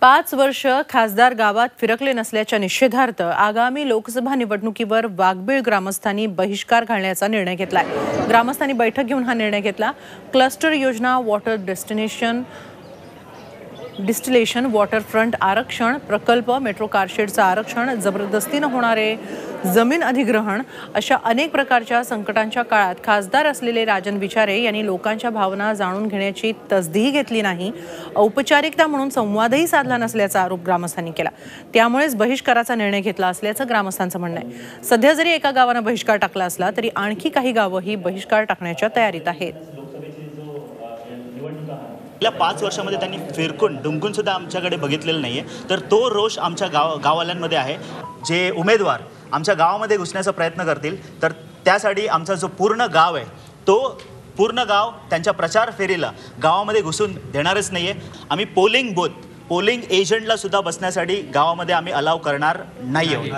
पाच वर्ष खासदार गावात फिरकले नसल्याच्या निषेधार्थ आगामी लोकसभा निवडणुकीवर वाघबीळ ग्रामस्थांनी बहिष्कार घालण्याचा निर्णय घेतलाय. ग्रामस्थांनी बैठक घेऊन हा निर्णय घेतला. क्लस्टर योजना वॉटर डेस्टिनेशन डिस्टिलेशन वॉटरफ्रंट आरक्षण प्रकल्प मेट्रो कारशेडचं आरक्षण जबरदस्तीनं होणारे जमीन अधिग्रहण अशा अनेक प्रकारच्या संकटांच्या काळात खासदार असलेले राजन विचारे यांनी लोकांच्या भावना जाणून घेण्याची तसदीही घेतली नाही. औपचारिकता म्हणून संवादही साधला नसल्याचा आरोप ग्रामस्थांनी केला. त्यामुळेच बहिष्काराचा निर्णय घेतला असल्याचं ग्रामस्थांचं म्हणणं आहे. सध्या जरी एका गावानं बहिष्कार टाकला असला तरी आणखी काही गावं ही बहिष्कार टाकण्याच्या तयारीत आहेत. आपल्या पाच वर्षामध्ये त्यांनी फिरकून डुंकून सुद्धा आमच्याकडे बघितलेलं नाही आहे तर तो रोष आमच्या गाव गाववाल्यांमध्ये आहे. जे उमेदवार आमच्या गावामध्ये घुसण्याचा प्रयत्न करतील तर त्यासाठी आमचा जो पूर्ण गाव आहे तो पूर्ण गाव त्यांच्या प्रचार फेरीला गावामध्ये घुसून देणारच नाही आहे आम्ही पोलिंग बूथ पोलिंग एजंटला सुद्धा बसण्यासाठी गावामध्ये आम्ही अलाव करणार नाही आहोत